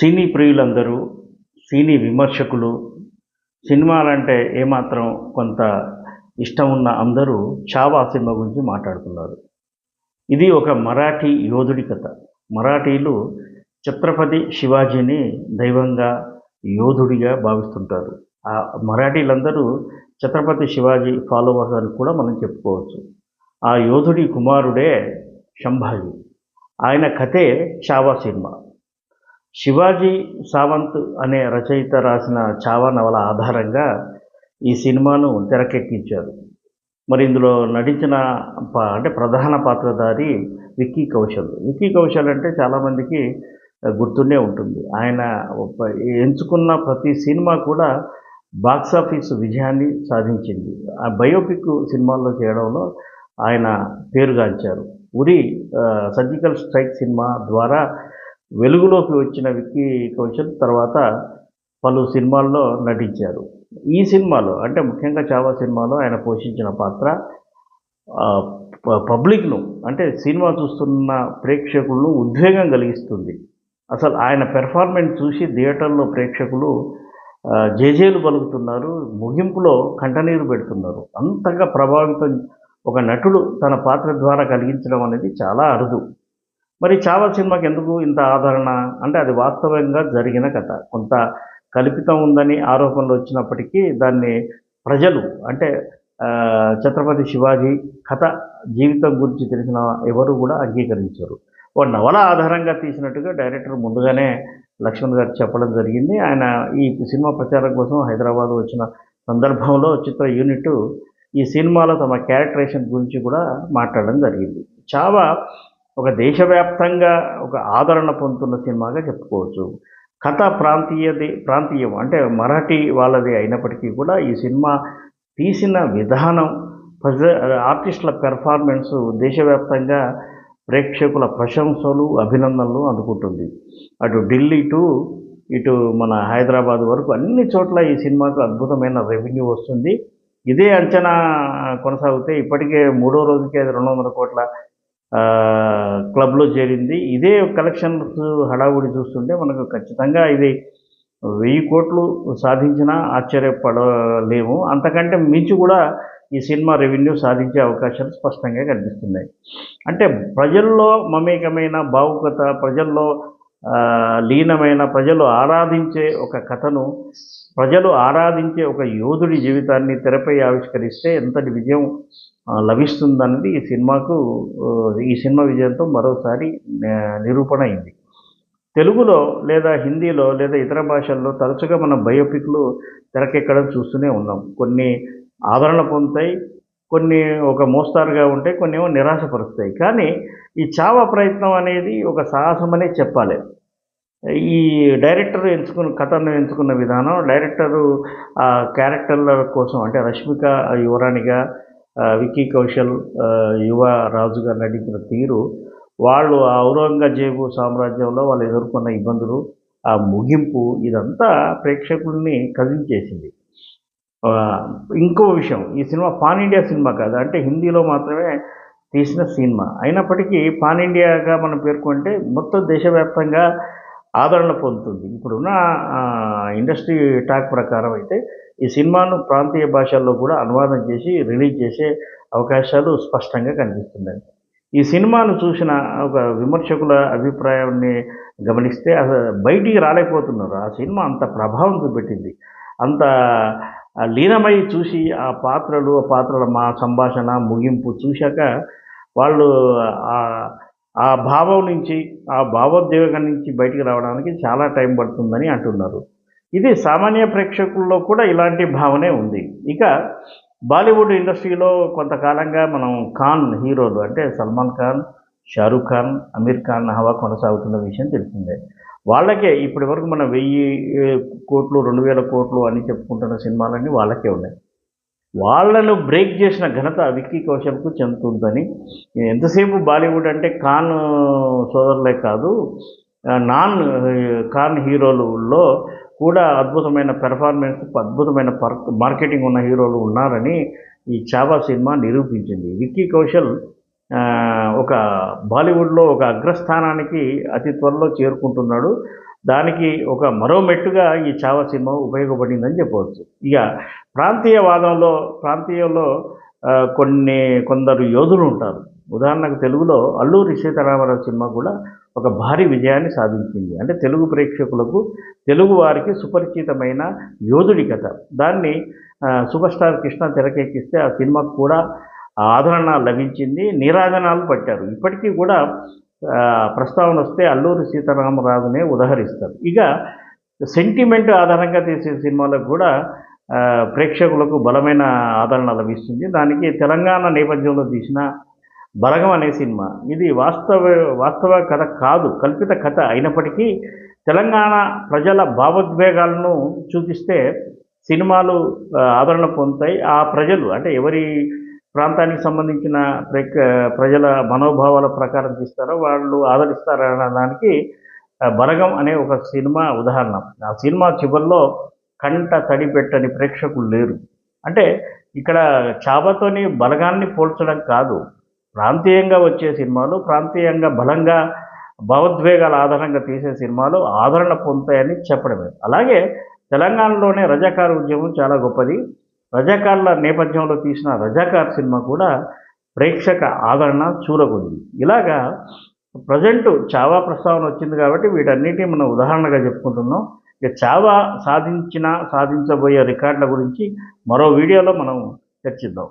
సినీ ప్రియులందరూ సినీ విమర్శకులు సినిమాలంటే ఏమాత్రం కొంత ఇష్టం ఉన్న అందరూ చావా సినిమా గురించి మాట్లాడుతున్నారు. ఇది ఒక మరాఠీ యోధుడి కథ. మరాఠీలు ఛత్రపతి శివాజీని దైవంగా యోధుడిగా భావిస్తుంటారు. ఆ మరాఠీలందరూ ఛత్రపతి శివాజీ ఫాలోవర్స్ అని కూడా మనం చెప్పుకోవచ్చు. ఆ యోధుడి కుమారుడే సంభాజీ ఆయన కథే చావా సినిమా. శివాజీ సావంత్ అనే రచయిత రాసిన చావా నవల ఆధారంగా ఈ సినిమాను తెరకెక్కించారు. మరి ఇందులో నటించిన ప- అంటే ప్రధాన పాత్రధారి విక్కీ కౌశల్. విక్కీ కౌశల్ అంటే చాలామందికి గుర్తుండే ఉంటుంది. ఆయన ఎంచుకున్న ప్రతి సినిమా కూడా బాక్సాఫీస్ విజయాన్ని సాధించింది. ఆ బయోపిక్ సినిమాల్లో చేయడంలో ఆయన పేరుగాంచారు. ఉరి సర్జికల్ స్ట్రైక్ సినిమా ద్వారా వెలుగులోకి వచ్చిన విక్కీ కౌశల్ తర్వాత పలు సినిమాల్లో నటించారు. ఈ సినిమాలో అంటే ముఖ్యంగా చావా సినిమాలో ఆయన పోషించిన పాత్ర ప- పబ్లిక్ను అంటే సినిమా చూస్తున్న ప్రేక్షకులను ఉద్వేగం కలిగిస్తుంది. అసలు ఆయన పెర్ఫార్మెన్స్ చూసి థియేటర్లో ప్రేక్షకులు జేజేలు పలుకుతున్నారు ముగింపులో కంటనీరు పెడుతున్నారు. అంతగా ప్రభావితం ఒక నటుడు తన పాత్ర ద్వారా కలిగించడం అనేది చాలా అరుదు. మరి చావల్ సినిమాకి ఎందుకు ఇంత ఆదరణ? అంటే అది వాస్తవంగా జరిగిన కథ. కొంత కల్పితం ఉందని ఆరోపణలు వచ్చినప్పటికీ దాన్ని ప్రజలు అంటే ఛత్రపతి శివాజీ కథ జీవితం గురించి తెలిసిన ఎవరు కూడా అంగీకరించారు. ఓ నవల ఆధారంగా తీసినట్టుగా డైరెక్టర్ ముందుగానే లక్ష్మణ్ గారు చెప్పడం జరిగింది. ఆయన ఈ సినిమా ప్రచారం కోసం హైదరాబాద్ వచ్చిన సందర్భంలో చిత్ర యూనిట్ ఈ సినిమాలో తమ క్యారెక్టరేషన్ గురించి కూడా మాట్లాడడం జరిగింది. చావా ఒక దేశవ్యాప్తంగా ఒక ఆదరణ పొందుతున్న సినిమాగా చెప్పుకోవచ్చు. కథ ప్రాంతీయది ప్రాంతీయం అంటే మరాఠీ వాళ్ళది అయినప్పటికీ కూడా ఈ సినిమా తీసిన విధానం ప్రజ ఆర్టిస్టుల పెర్ఫార్మెన్స్ దేశవ్యాప్తంగా ప్రేక్షకుల ప్రశంసలు అభినందనలు అందుకుంటుంది. అటు ఢిల్లీ టు ఇటు మన హైదరాబాద్ వరకు అన్ని చోట్ల ఈ సినిమాకు అద్భుతమైన రెవెన్యూ వస్తుంది. ఇదే అంచనా కొనసాగితే ఇప్పటికే మూడో రోజుకే అది రెండు వందల కోట్ల క్లబ్లో చేరింది. ఇదే కలెక్షన్స్ హడావుడి చూస్తుంటే మనకు ఖచ్చితంగా ఇది వెయ్యి కోట్లు సాధించినా ఆశ్చర్యపడలేము. అంతకంటే మించి కూడా ఈ సినిమా రెవెన్యూ సాధించే అవకాశాలు స్పష్టంగా కనిపిస్తున్నాయి. అంటే ప్రజల్లో మమేకమైన భావుకత ప్రజల్లో లీనమైన ప్రజలు ఆరాధించే ఒక కథను ప్రజలు ఆరాధించే ఒక యోధుడి జీవితాన్ని తెరపై ఆవిష్కరిస్తే ఎంతటి విజయం లభిస్తుందన్నది ఈ సినిమాకు ఈ సినిమా విజయంతో మరోసారి నిరూపణ అయింది. తెలుగులో లేదా హిందీలో లేదా ఇతర భాషల్లో తరచుగా మన బయోపిక్లు తెరకెక్కడం చూస్తూనే ఉన్నాం. కొన్ని ఆదరణ పొందుతాయి కొన్ని ఒక మోస్తారుగా ఉంటాయి కొన్ని ఏమో నిరాశపరుస్తాయి. కానీ ఈ చావ ప్రయత్నం అనేది ఒక సాహసమనే చెప్పాలి. ఈ డైరెక్టర్ ఎంచుకున్న కథను ఎంచుకున్న విధానం డైరెక్టరు క్యారెక్టర్ల కోసం అంటే రష్మిక యువరాణిగా విక్కీ కౌశల్ యువ యువ రాజుగా నటించిన తీరు వాళ్ళు ఆ ఔరంగజేబు సామ్రాజ్యంలో వాళ్ళు ఎదుర్కొన్న ఇబ్బందులు ఆ ముగింపు ఇదంతా ప్రేక్షకుల్ని కదిలించేసింది. ఇంకో విషయం ఈ సినిమా పాన్ ఇండియా సినిమా కాదు అంటే హిందీలో మాత్రమే తీసిన సినిమా. అయినప్పటికీ పాన్ ఇండియాగా మనం పేర్కొంటే మొత్తం దేశవ్యాప్తంగా ఆదరణ పొందుతుంది. ఇప్పుడున్న ఇండస్ట్రీ టాక్ ప్రకారం అయితే ఈ సినిమాను ప్రాంతీయ భాషల్లో కూడా అనువాదం చేసి రిలీజ్ చేసే అవకాశాలు స్పష్టంగా కనిపిస్తున్నాయి. ఈ సినిమాను చూసిన ఒక విమర్శకుల అభిప్రాయాన్ని గమనిస్తే అసలు బయటికి రాలేకపోతున్నారు. ఆ సినిమా అంత ప్రభావం చూపెట్టింది. అంత లీనమై చూసి ఆ పాత్రలు ఆ పాత్రల మా సంభాషణ ముగింపు చూశాక వాళ్ళు ఆ- భావం నుంచి ఆ భావోద్వేగం నుంచి బయటికి రావడానికి చాలా టైం పడుతుందని అంటున్నారు. ఇది సామాన్య ప్రేక్షకుల్లో కూడా ఇలాంటి భావనే ఉంది. ఇక బాలీవుడ్ ఇండస్ట్రీలో కొంతకాలంగా మనం ఖాన్ హీరోలు అంటే సల్మాన్ ఖాన్ షారూఖ్ ఖాన్ అమీర్ ఖాన్ హవా కొనసాగుతున్న విషయం తెలిసిందే. వాళ్ళకే ఇప్పటి వరకు మన వెయ్యి కోట్లు రెండు వేల కోట్లు అని చెప్పుకుంటున్న సినిమాలన్నీ వాళ్ళకే ఉన్నాయి. వాళ్ళను బ్రేక్ చేసిన ఘనత విక్కీ కౌశల్కు చెందుతుందని. ఎంతసేపు బాలీవుడ్ అంటే ఖాన్ సోదరులే కాదు నాన్ ఖాన్ హీరోలలో కూడా అద్భుతమైన పెర్ఫార్మెన్స్ అద్భుతమైన పర్ మార్కెటింగ్ ఉన్న హీరోలు ఉన్నారని ఈ చావా సినిమా నిరూపించింది. విక్కీ కౌశల్ ఒక బాలీవుడ్లో ఒక అగ్రస్థానానికి అతి త్వరలో చేరుకుంటున్నాడు. దానికి ఒక మరో మెట్టుగా ఈ చావా సినిమా ఉపయోగపడిందని చెప్పవచ్చు. ఇక ప్రాంతీయవాదంలో ప్రాంతీయంలో కొన్ని కొందరు యోధులు ఉంటారు. ఉదాహరణకు తెలుగులో అల్లూరి సీతారామరావు సినిమా కూడా ఒక భారీ విజయాన్ని సాధించింది. అంటే తెలుగు ప్రేక్షకులకు తెలుగు వారికి సుపరిచితమైన యోధుడి కథ. దాన్ని సూపర్ స్టార్ కృష్ణ తెరకెక్కిస్తే ఆ సినిమాకు కూడా ఆదరణ లభించింది. నీరాజనాలు పట్టారు. ఇప్పటికీ కూడా ప్రస్తావన వస్తే అల్లూరి సీతారామరాజునే ఉదహరిస్తారు. ఇక సెంటిమెంట్ ఆధారంగా తీసే సినిమాలకు కూడా ప్రేక్షకులకు బలమైన ఆదరణ లభిస్తుంది. దానికి తెలంగాణ నేపథ్యంలో తీసిన బలగం అనే సినిమా. ఇది వాస్తవ వాస్తవ కథ కాదు కల్పిత కథ అయినప్పటికీ తెలంగాణ ప్రజల భావోద్వేగాలను చూపిస్తే సినిమాలు ఆదరణ పొందుతాయి. ఆ ప్రజలు అంటే ఎవరి ప్రాంతానికి సంబంధించిన ప్రేక్ష ప్రజల మనోభావాల ప్రకారం తీస్తారో వాళ్ళు ఆదరిస్తారన్న దానికి బలగం అనే ఒక సినిమా ఉదాహరణ. ఆ సినిమా చివరిలో కంట తడి పెట్టని ప్రేక్షకులు లేరు. అంటే ఇక్కడ చాబతోని బలగాన్ని పోల్చడం కాదు. ప్రాంతీయంగా వచ్చే సినిమాలు ప్రాంతీయంగా బలంగా భావోద్వేగాల ఆధారంగా తీసే సినిమాలు ఆదరణ పొందుతాయని చెప్పడమే. అలాగే తెలంగాణలోనే రజాకార ఉద్యమం చాలా గొప్పది. రజాకార్ల నేపథ్యంలో తీసిన రజాకార్ సినిమా కూడా ప్రేక్షక ఆదరణ చూరగొంది. ఇలాగా ప్రజెంట్ చావా ప్రస్తావన వచ్చింది కాబట్టి వీటన్నిటిని మనం ఉదాహరణగా చెప్పుకుంటున్నాం. ఇక చావా సాధించిన సాధించబోయే రికార్డుల గురించి మరో వీడియోలో మనం చర్చిద్దాం.